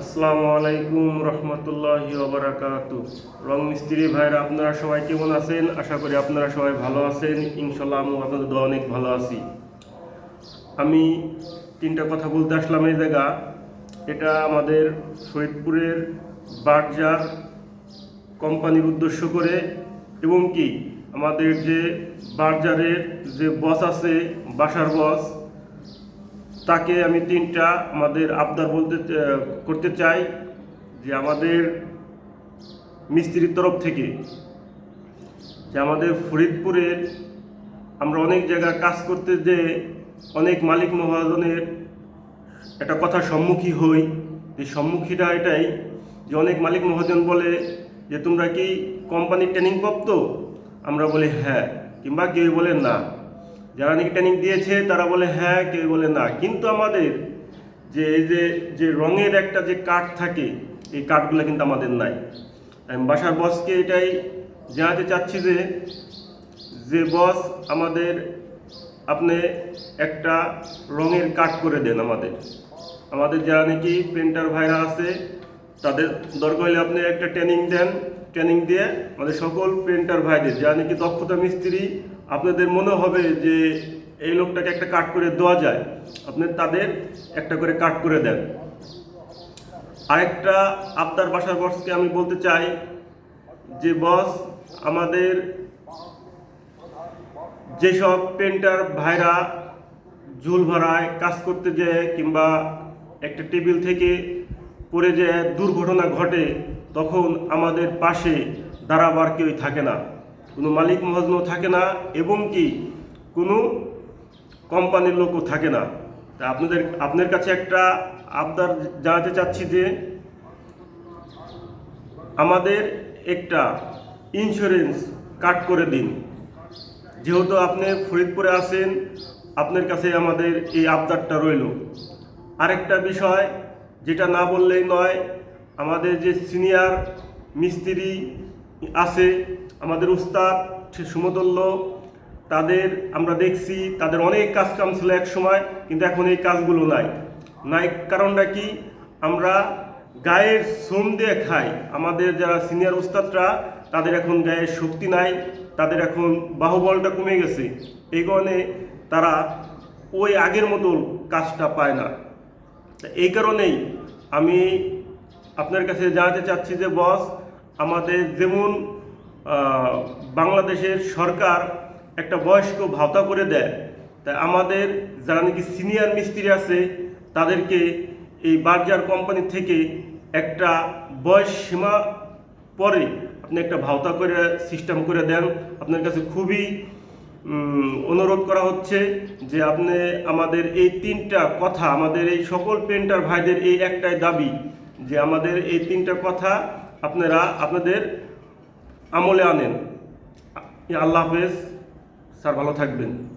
আসসালামু আলাইকুম রহমতুল্লাহ ওবরাকাতু রং মিস্ত্রি ভাইরা, আপনারা সবাই কেমন আছেন? আশা করি আপনারা সবাই ভালো আছেন। ইনশাল্লাহ আমি আপনাদের দোয়া অনেক ভালো আছি। আমি তিনটা কথা বলতে আসলাম এই জায়গা। এটা আমাদের সৈয়দপুরের বার্জার কোম্পানির উদ্দেশ্য করে এবং কি? আমাদের যে বার্জারের যে বস আছে, বাসার বস তাকে আমি তিনটা আমাদের আবদার বলতে করতে চাই যে আমাদের মিস্ত্রির তরফ থেকে, যে আমাদের ফরিদপুরের, আমরা অনেক জায়গায় কাজ করতে যে অনেক মালিক মহাজনের একটা কথা সম্মুখী হই। যে সম্মুখীটা এটাই যে অনেক মালিক মহাজন বলে যে, তোমরা কি কোম্পানির ট্রেনিং প্রাপ্ত? আমরা বলি হ্যাঁ। কিংবা কেউ বলে, না। যারা নাকি ট্রেনিং দিয়েছে, তারা বলে হ্যাঁ। কেউ বলে, না। কিন্তু আমাদের যে, এই যে যে রঙের একটা যে কাঠ থাকে, এই কাঠগুলো কিন্তু আমাদের নাই। আমি বাসার বসকে এটাই জানাতে চাচ্ছি যে যে বস আমাদের, আপনি একটা রঙের কাট করে দেন আমাদের। আমাদের যারা নাকি প্রিন্টার ভাইরা আছে তাদের দরকার হলে আপনি একটা ট্রেনিং দেন ট্রেনিং দিয়ে আমাদের সকল প্রিন্টার ভাইদের, যারা নাকি দক্ষতা মিস্ত্রি, আপনাদের মনে হবে যে এই লোকটাকে একটা কাট করে দেওয়া যায়, আপনি তাদের একটা করে কাট করে দেন। আরেকটা আপনার বাসার বসকে আমি বলতে চাই যে বস আমাদের যেসব পেন্টার ভাইরা ঝুল ভরায় কাজ করতে যায় কিংবা একটা টেবিল থেকে পড়ে যে দুর্ঘটনা ঘটে, তখন আমাদের পাশে দাঁড়াবার কেউই থাকে না। কোনো মালিক মহাজনও থাকে না এবং কি কোনো কোম্পানির লোকও থাকে না। তা আপনাদের, আপনার কাছে একটা আবদার জানাতে চাচ্ছি যে আমাদের একটা ইন্স্যুরেন্স কাট করে দিন। যেহেতু আপনি ফরিদপুরে আছেন, আপনার কাছে আমাদের এই আবদারটা রইল। আরেকটা বিষয় যেটা না বললেই নয়, আমাদের যে সিনিয়র মিস্ত্রি আছে, আমাদের উস্তাদ সে সমতুল্য তাদের আমরা দেখছি, তাদের অনেক কাজ কাম ছিল এক সময়, কিন্তু এখন এই কাজগুলো নাই। নাই কারণটা কি? আমরা গায়ের শ্রম দিয়ে খাই। আমাদের যারা সিনিয়র উস্তাদরা, তাদের এখন গায়ের শক্তি নাই, তাদের এখন বাহুবলটা কমে গেছে। এই কারণে তারা ওই আগের মতো কাজটা পায় না। এই কারণেই আমি আপনার কাছে জানাতে চাচ্ছি যে, বস, আমাদের যেমন বাংলাদেশের সরকার একটা বয়স্ক ভাতা করে দেয় তাই আমাদের যারা নাকি সিনিয়র মিস্ত্রি আছে, তাদেরকে এই বার্জার কোম্পানি থেকে একটা বয়স সীমা পরে আপনি একটা ভাওতা করে, সিস্টেম করে দেন। আপনার কাছে খুবই অনুরোধ করা হচ্ছে যে আপনি আমাদের এই তিনটা কথা, আমাদের এই সকল পেন্টার ভাইদের এই একটাই দাবি যে আমাদের এই তিনটা কথা আপনারা আপনাদের আমলে আনেন। আল্লাহ হাফেজ। স্যার, ভালো থাকবেন।